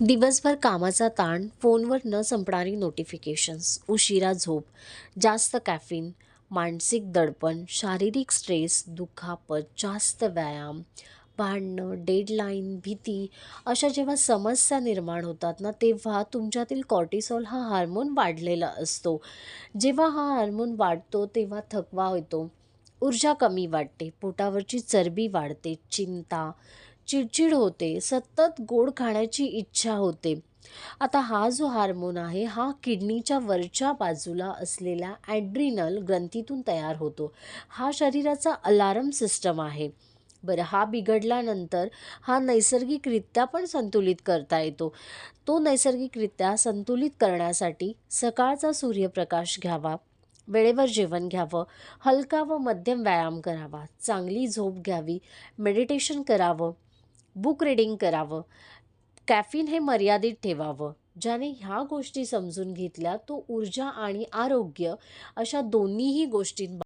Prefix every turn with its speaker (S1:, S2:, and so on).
S1: दिवसभर कामाचा ताण फोनवर न संपणारी नोटिफिकेशन्स उशिरा झोप जास्त कॅफिन मानसिक दडपण शारीरिक स्ट्रेस दुखापत जास्त व्यायाम भांडणं डेडलाईन भीती अशा जेव्हा समस्या निर्माण होतात ना तेव्हा तुमच्यातील कॉर्टिसॉल हा हार्मोन वाढलेला असतो. जेव्हा हा हार्मोन वाढतो तेव्हा थकवा होतो. ऊर्जा कमी वाटते पोटावरची चरबी वाढते चिंता चिडचिड होते सतत गोड खाण्याची इच्छा होते. आता हा जो हार्मोन आहे हा किडनीच्या वरच्या बाजूला असलेल्या ॲड्रिनल ग्रंथीतून तयार होतो. हा शरीराचा अलार्म सिस्टम आहे. बरं हा बिघडल्यानंतर हा नैसर्गिकरित्या पण संतुलित करता येतो. तो नैसर्गिकरित्या संतुलित करण्यासाठी सकाळचा सूर्यप्रकाश घ्यावा वेळेवर जेवण घ्यावं हलका व मध्यम व्यायाम करावा चांगली झोप घ्यावी मेडिटेशन करावं बुक रीडिंग करावं. कॅफिन हे मर्यादित ठेवावं. ज्याने ह्या गोष्टी समजून घेतल्या तो ऊर्जा आणि आरोग्य अशा दोन्हीही गोष्टींबाबत